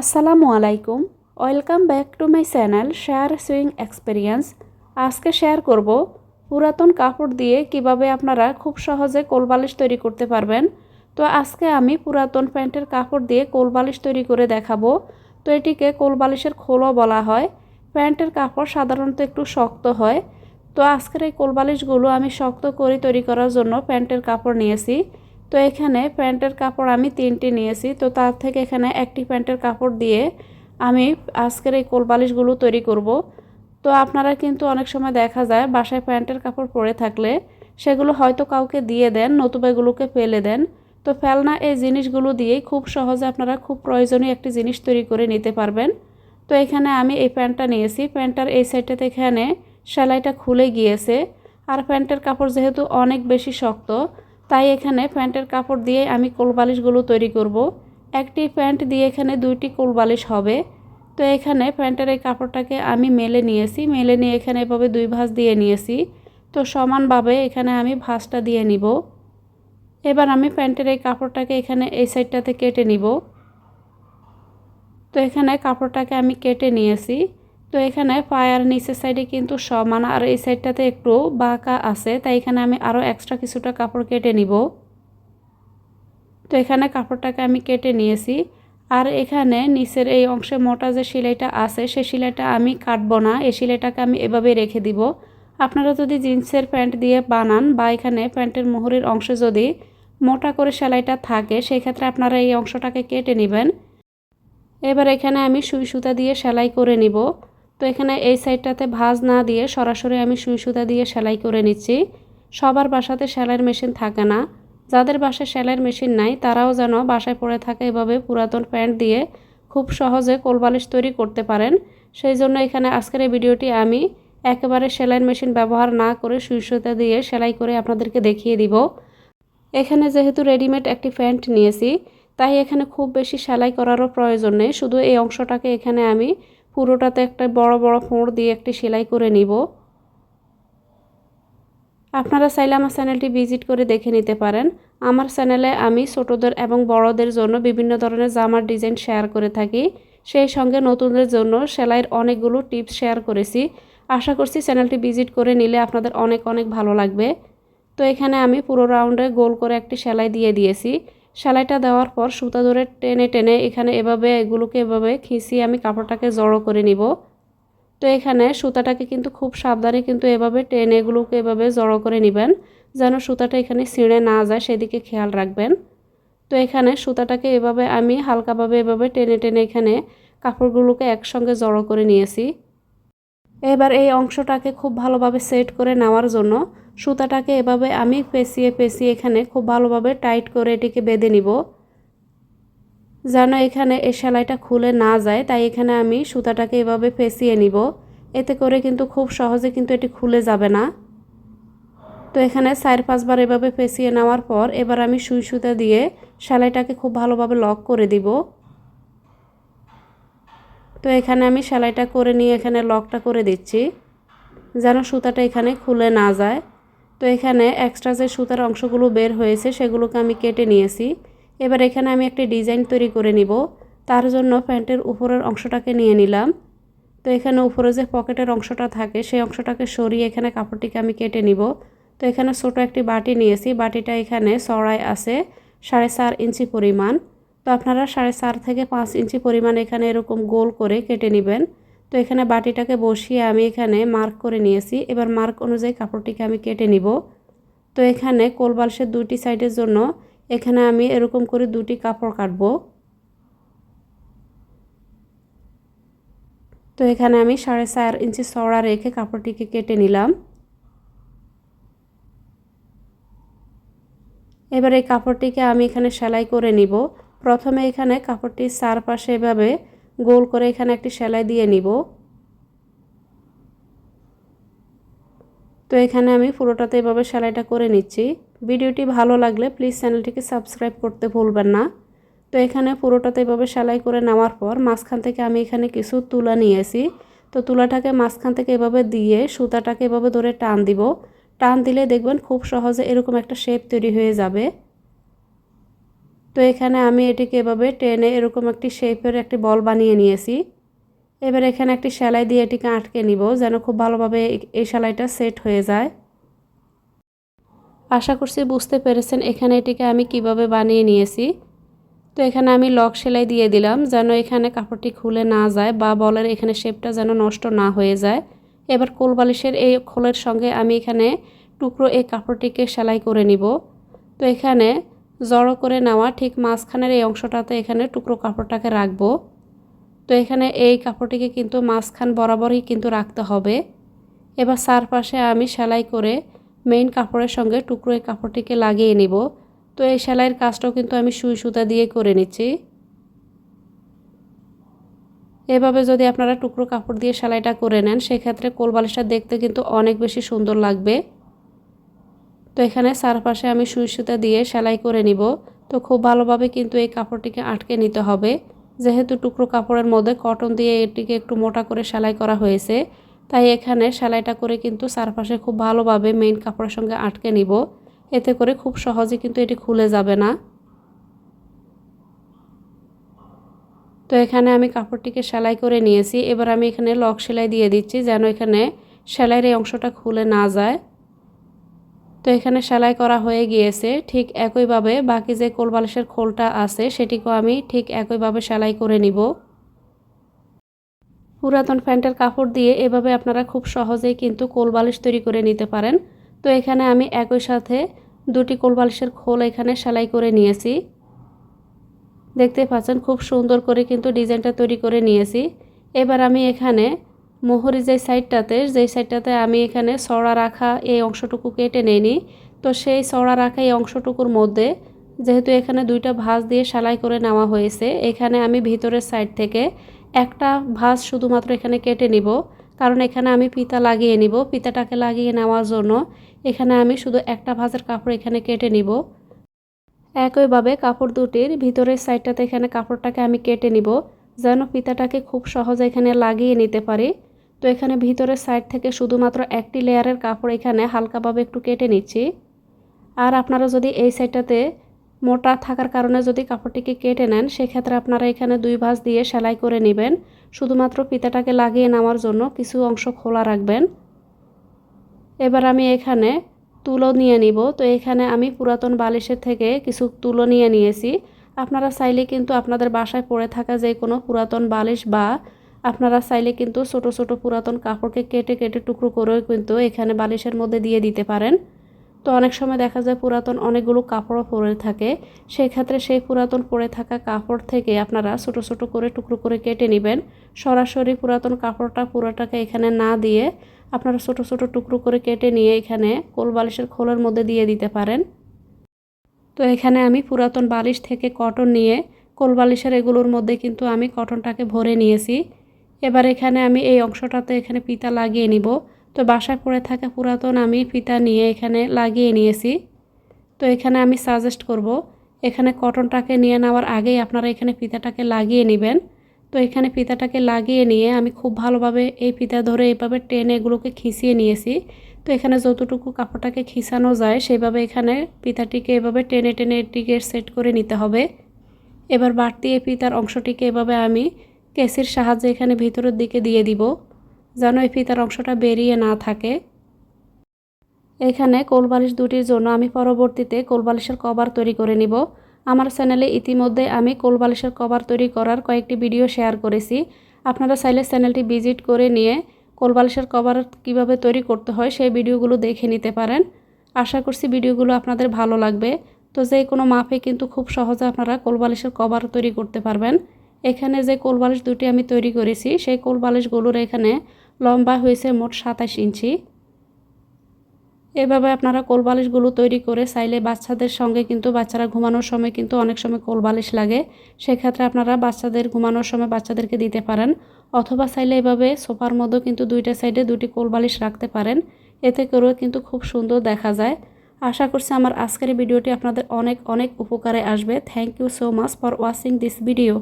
আসসালামু আলাইকুম। Welcome back to my channel share sewing experience. আজকে শেয়ার করব পুরাতন কাপড় দিয়ে কীভাবে আপনারা খুব সহজে কোলবালিশ তৈরি করতে পারবেন। তো আজকে আমি পুরাতন প্যান্টের কাপড় দিয়ে কোলবালিশ তৈরি করে দেখাবো। তো এটিকে কোলবালিশের খোলও বলা হয়। প্যান্টের কাপড় সাধারণত একটু শক্ত হয়। তো আজকের এই কোলবালিশগুলো আমি শক্ত করে তৈরি করার জন্য প্যান্টের কাপড় নিয়েছি। তো এখানে প্যান্টের কাপড় আমি তিনটি নিয়েছি। তো তার থেকে এখানে একটি প্যান্টের কাপড় দিয়ে আমি আজকের এই কোলবালিশগুলো তৈরি করব। তো আপনারা কিন্তু অনেক সময় দেখা যায় বাসায় প্যান্টের কাপড় পরে থাকলে সেগুলো হয়তো কাউকে দিয়ে দেন, নতুবা এগুলোকে ফেলে দেন। তো ফেলনা এই জিনিসগুলো দিয়েই খুব সহজে আপনারা খুব প্রয়োজনীয় একটি জিনিস তৈরি করে নিতে পারবেন। তো এখানে আমি এই প্যান্টটা নিয়েছি। প্যান্টটার এই সাইডটাতে এখানে সেলাইটা খুলে গিয়েছে। আর প্যান্টের কাপড় যেহেতু অনেক বেশি শক্ত তাই এখানে প্যান্টের কাপড় দিয়ে আমি কোলবালিশগুলো তৈরি করব। একটি প্যান্ট দিয়ে এখানে দুইটি কোলবালিশ হবে। তো এখানে প্যান্টের এই কাপড়টাকে আমি মেলে নিয়েছি। মেলে নিয়ে এখানে এভাবে দুই ভাঁজ দিয়ে নিয়েছি। তো সমানভাবে এখানে আমি ভাঁজটা দিয়ে নিব। এবার আমি প্যান্টের এই কাপড়টাকে এখানে এই সাইডটাতে কেটে নিব। তো এখানে কাপড়টাকে আমি কেটে নিয়েছি। তো এখানে পায়ার নিচের সাইডে কিন্তু সমান, আর এই সাইডটাতে একটু বাঁকা আছে, তাই এখানে আমি আরও এক্সট্রা কিছুটা কাপড় কেটে নিব। তো এখানে কাপড়টাকে আমি কেটে নিয়েছি, আর এখানে নিচের এই অংশে মোটা যে সেলাইটা আছে, সে সেলাইটা আমি কাটবো না, এই সেলাইটাকে আমি এভাবে রেখে দিব। আপনারা যদি জিন্সের প্যান্ট দিয়ে বানান বা এখানে প্যান্টের মুহুরির অংশে যদি মোটা করে সেলাইটা থাকে সেই ক্ষেত্রে আপনারা এই অংশটাকে কেটে নেবেন। এবার এখানে আমি সুই সুতা দিয়ে সেলাই করে নিব। তো এখানে এই সাইডটাতে ভাঁজ না দিয়ে সরাসরি আমি সুই সুতা দিয়ে সেলাই করে নিচ্ছি। সবার বাসাতে সেলাইয়ের মেশিন থাকে না। যাদের বাসায় সেলাইয়ের মেশিন নাই, তারাও যেন বাসায় পড়ে থাকে এভাবে পুরাতন প্যান্ট দিয়ে খুব সহজে কোলবালিশ তৈরি করতে পারেন। সেই জন্য এখানে আজকের এই ভিডিওটি আমি একেবারে সেলাইয়ের মেশিন ব্যবহার না করে সুই সুতা দিয়ে সেলাই করে আপনাদেরকে দেখিয়ে দিব। এখানে যেহেতু রেডিমেড একটি প্যান্ট নিয়েছি, তাই এখানে খুব বেশি সেলাই করারও প্রয়োজন নেই। শুধু এই অংশটাকে এখানে আমি পুরোটাতে একটা বড় বড় ফোঁড় দিয়ে একটি সেলাই করে নিব। আপনারা চাইলে আমার চ্যানেলটি ভিজিট করে দেখে নিতে পারেন। আমার চ্যানেলে আমি ছোটদের এবং বড়দের জন্য বিভিন্ন ধরনের জামার ডিজাইন শেয়ার করে থাকি। সেই সঙ্গে নতুনদের জন্য সেলাইয়ের অনেকগুলো টিপস শেয়ার করেছি। আশা করছি চ্যানেলটি ভিজিট করে নিলে আপনাদের অনেক অনেক ভালো লাগবে। তো এখানে আমি পুরো রাউন্ডে গোল করে একটি সেলাই দিয়ে দিয়েছি। সেলাইটা দেওয়ার পর সুতা ধরে টেনে টেনে এখানে এভাবে, এগুলোকে এভাবে খিঁচিয়ে আমি কাপড়টাকে জড়ো করে নিব। তো এখানে সুতাটাকে কিন্তু খুব সাবধানে কিন্তু এভাবে টেনে এগুলোকে এভাবে জড়ো করে নেবেন, যেন সুতাটা এখানে ছিঁড়ে না যায়, সেদিকে খেয়াল রাখবেন। তো এখানে সুতাটাকে এভাবে আমি হালকাভাবে এভাবে টেনে টেনে এখানে কাপড়গুলোকে একসঙ্গে জড়ো করে নিয়েছি। এবার এই অংশটাকে খুব ভালোভাবে সেট করে নেওয়ার জন্য সুতাটাকে এভাবে আমি পেঁচিয়ে পেঁচিয়ে এখানে খুব ভালোভাবে টাইট করে এটিকে বেঁধে নিব। যেন এখানে এই সেলাইটা খুলে না যায়, তাই এখানে আমি সুতাটাকে এভাবে পেঁচিয়ে নিব। এতে করে কিন্তু খুব সহজে কিন্তু এটি খুলে যাবে না। তো এখানে চার পাঁচবার এভাবে পেঁচিয়ে নেওয়ার পর এবার আমি সুই সুতা দিয়ে সেলাইটাকে খুব ভালোভাবে লক করে দিব। তো এখানে আমি সেলাইটা করে নিয়ে এখানে লকটা করে দিচ্ছি, যেন সুতাটা এখানে খুলে না যায়। তো এখানে এক্সট্রা যে সুতার অংশগুলো বের হয়েছে, সেগুলোকে আমি কেটে নিয়েছি। এবার এখানে আমি একটি ডিজাইন তৈরি করে নিব। তার জন্য প্যান্টের উপরের অংশটাকে নিয়ে নিলাম। তো এখানে উপরে যে পকেটের অংশটা থাকে, সেই অংশটাকে সরিয়ে এখানে কাপড়টিকে আমি কেটে নিব। তো এখানে ছোট একটি বাটি নিয়েছি। বাটিটা এখানে চড়াই আছে, সাড়ে চার ইঞ্চি পরিমাণ। তো আপনারা সাড়ে চার থেকে পাঁচ ইঞ্চি পরিমাণ এখানে এরকম গোল করে কেটে নেবেন। তো এখানে বাটিটাকে বসিয়ে আমি এখানে মার্ক করে নিয়েছি। এবার মার্ক অনুযায়ী কাপড়টিকে আমি কেটে নিব। তো এখানে কোলবালসের দুটি সাইডের জন্য এখানে আমি এরকম করে দুটি কাপড় কাটব। তো এখানে আমি সাড়ে চার ইঞ্চি চড়া রেখে কাপড়টিকে কেটে নিলাম। এবার এই কাপড়টিকে আমি এখানে সেলাই করে নিব। প্রথমে এখানে কাপড়টির চারপাশে এভাবে গোল করে এখানে একটি সেলাই দিয়ে নিব। তো এখানে আমি পুরোটাতে এভাবে সেলাইটা করে নিচ্ছি। ভিডিওটি ভালো লাগলে প্লিজ চ্যানেলটিকে সাবস্ক্রাইব করতে ভুলবেন না। তো এখানে পুরোটাতে এভাবে সেলাই করে নেওয়ার পর মাঝখান থেকে আমি এখানে কিছু তুলা নিয়েছি। তো তুলাটাকে মাঝখান থেকে এভাবে দিয়ে সুতাটাকে এভাবে ধরে টান দিব। টান দিলে দেখবেন খুব সহজে এরকম একটা শেপ তৈরি হয়ে যাবে। তো এখানে আমি এটিকে এভাবে টেনে এরকম একটি শেপের একটি বল বানিয়ে নিয়েছি। এবার এখানে একটি সেলাই দিয়ে এটিকে আটকে নিব যেন খুব ভালোভাবে এই সেলাইটা সেট হয়ে যায়। আশা করছি বুঝতে পেরেছেন এখানে এটিকে আমি কীভাবে বানিয়ে নিয়েছি। তো এখানে আমি লক সেলাই দিয়ে দিলাম যেন এখানে কাপড়টি খুলে না যায় বা বলের এখানে শেপটা যেন নষ্ট না হয়ে যায়। এবার কোলবালিশের এই খোলের সঙ্গে আমি এখানে টুকরো এই কাপড়টিকে সেলাই করে নিব। তো এখানে জড়ো করে নেওয়া, ঠিক মাঝখানের এই অংশটাতে এখানে টুকরো কাপড়টাকে রাখব। তো এখানে এই কাপড়টিকে কিন্তু মাঝখান বরাবরই কিন্তু রাখতে হবে। এবার চারপাশে আমি সেলাই করে মেইন কাপড়ের সঙ্গে টুকরো এই কাপড়টিকে লাগিয়ে নিব। তো এই সেলাইয়ের কাজটাও কিন্তু আমি সুই সুতা দিয়ে করে নিচ্ছি। এভাবে যদি আপনারা টুকরো কাপড় দিয়ে সেলাইটা করে নেন, সেক্ষেত্রে কোলবালিশটা দেখতে কিন্তু অনেক বেশি সুন্দর লাগবে। তো এখানে চারপাশে আমি সুই সুতা দিয়ে সেলাই করে নিব। তো খুব ভালোভাবে কিন্তু এই কাপড়টিকে আটকে নিতে হবে। যেহেতু টুকরো কাপড়ের মধ্যে কটন দিয়ে এটিকে একটু মোটা করে সেলাই করা হয়েছে, তাই এখানে সেলাইটা করে কিন্তু চারপাশে খুব ভালোভাবে মেইন কাপড়ের সঙ্গে আটকে নিব। এতে করে খুব সহজে কিন্তু এটি খুলে যাবে না। তো এখানে আমি কাপড়টিকে সেলাই করে নিয়েছি। এবার আমি এখানে লক সেলাই দিয়ে দিচ্ছি যেন এখানে সেলাইয়ের এই অংশটা খুলে না যায়। তো এখানে সেলাই করা হয়ে গিয়েছে, ঠিক একইভাবে বাকি যে কোলবালিশের খোলটা আছে সেটিকেও আমি ঠিক একইভাবে সেলাই করে নিব। পুরাতন প্যান্টের কাপড় দিয়ে এভাবে আপনারা খুব সহজেই কিন্তু কোলবালিশ তৈরি করে নিতে পারেন। তো এখানে আমি একই সাথে দুটি কোলবালিশের খোল এখানে সেলাই করে নিয়েছি। দেখতে পাচ্ছেন খুব সুন্দর করে কিন্তু ডিজাইনটা তৈরি করে নিয়েছি। এবার আমি এখানে মোহরি যে সাইডটাতে, যেই সাইডটাতে আমি এখানে সড়া রাখা এই অংশটুকু কেটে নেইনি তো সেই সড়া রাখা এই অংশটুকুর মধ্যে যেহেতু এখানে দুইটা ভাঁজ দিয়ে সেলাই করে নেওয়া হয়েছে, এখানে আমি ভিতরের সাইড থেকে একটা ভাঁজ শুধুমাত্র এখানে কেটে নিব। কারণ এখানে আমি পিতা লাগিয়ে নিব। পিতাটাকে লাগিয়ে নেওয়ার জন্য এখানে আমি শুধু একটা ভাঁজের কাপড় এখানে কেটে নিব। একইভাবে কাপড় দুটির ভিতরের সাইডটাতে এখানে কাপড়টাকে আমি কেটে নিব, যেন পিতাটাকে খুব সহজে এখানে লাগিয়ে নিতে পারি। তো এখানে ভিতরের সাইড থেকে শুধুমাত্র একটি লেয়ারের কাপড় এখানে হালকাভাবে একটু কেটে নিচ্ছি। আর আপনারা যদি এই সাইডটাতে মোটা থাকার কারণে যদি কাপড়টিকে কেটে নেন, সেক্ষেত্রে আপনারা এখানে দুই ভাঁজ দিয়ে সেলাই করে নেবেন। শুধুমাত্র পিতাটাকে লাগিয়ে নেওয়ার জন্য কিছু অংশ খোলা রাখবেন। এবার আমি এখানে তুলো নিয়ে নিব। তো এখানে আমি পুরাতন বালিশের থেকে কিছু তুলো নিয়ে নিয়েছি। আপনারা চাইলে কিন্তু আপনাদের বাসায় পড়ে থাকা যে কোনো পুরাতন বালিশ বা আপনারা চাইলে কিন্তু ছোট ছোট পুরাতন কাপড়কে কেটে কেটে টুকরো করেও কিন্তু এখানে বালিশের মধ্যে দিয়ে দিতে পারেন। তো অনেক সময় দেখা যায় পুরাতন অনেকগুলো কাপড়ও পরে থাকে। সেই ক্ষেত্রে সেই পুরাতন পরে থাকা কাপড় থেকে আপনারা ছোট ছোট করে টুকরো করে কেটে নেবেন। সরাসরি পুরাতন কাপড়টা পুরোটাকে এখানে না দিয়ে আপনারা ছোট ছোট টুকরো করে কেটে নিয়ে এখানে কোল বালিশের খোলের মধ্যে দিয়ে দিতে পারেন। তো এখানে আমি পুরাতন বালিশ থেকে কটন নিয়ে কোল বালিশের এগুলোর মধ্যে কিন্তু আমি কটনটাকে ভরে নিয়েছি। এবার এখানে আমি এই অংশটাতে এখানে পিতা লাগিয়ে নিব। তো বাসায় পড়ে থাকা পুরাতন আমি ফিতা নিয়ে এখানে লাগিয়ে নিয়েছি। তো এখানে আমি সাজেস্ট করব, এখানে কটনটাকে নিয়ে নেওয়ার আগেই আপনারা এখানে ফিতাটাকে লাগিয়ে নেবেন। তো এখানে ফিতাটাকে লাগিয়ে নিয়ে আমি খুব ভালোভাবে এই ফিতা ধরে এইভাবে টেনে এগুলোকে খিঁচিয়ে নিয়েছি। তো এখানে যতটুকু কাপড়টাকে খিসানো যায়, সেইভাবে এখানে পিতাটিকে এভাবে টেনে টেনে এটিকে সেট করে নিতে হবে। এবার বাড়তি এই পিতার অংশটিকে এভাবে আমি কেসির সাহায্যে এখানে ভিতরের দিকে দিয়ে দিব, যেন এই ফিতার অংশটা বেরিয়ে না থাকে। এখানে কোলবালিশ দুটির জন্য আমি পরবর্তীতে কোলবালিশের কভার তৈরি করে নিব। আমার চ্যানেলে ইতিমধ্যে আমি কোলবালিশের কভার তৈরি করার কয়েকটি ভিডিও শেয়ার করেছি। আপনারা চাইলে চ্যানেলটি ভিজিট করে নিয়ে কোলবালিশের কভার কীভাবে তৈরি করতে হয় সেই ভিডিওগুলো দেখে নিতে পারেন। আশা করছি ভিডিওগুলো আপনাদের ভালো লাগবে। তো যে কোনো মাপে কিন্তু খুব সহজে আপনারা কোলবালিশের কভার তৈরি করতে পারবেন। এখানে যে কোলবালিশ দুটি আমি তৈরি করেছি, সেই কোলবালিশগুলোর এখানে লম্বা হয়েছে মোট সাতাশ ইঞ্চি। এভাবে আপনারা কোলবালিশগুলো তৈরি করে চাইলে বাচ্চাদের সঙ্গে কিন্তু বাচ্চারা ঘুমানোর সময় কিন্তু অনেক সময় কোলবালিশ লাগে। সেক্ষেত্রে আপনারা বাচ্চাদের ঘুমানোর সময় বাচ্চাদেরকে দিতে পারেন, অথবা চাইলে এভাবে সোফার মধ্যেও কিন্তু দুইটা সাইডে দুটি কোলবালিশ রাখতে পারেন। এতে করেও কিন্তু খুব সুন্দর দেখা যায়। আশা করছি আমার আজকের ভিডিওটি আপনাদের অনেক অনেক উপকারে আসবে। Thank you so much for watching this video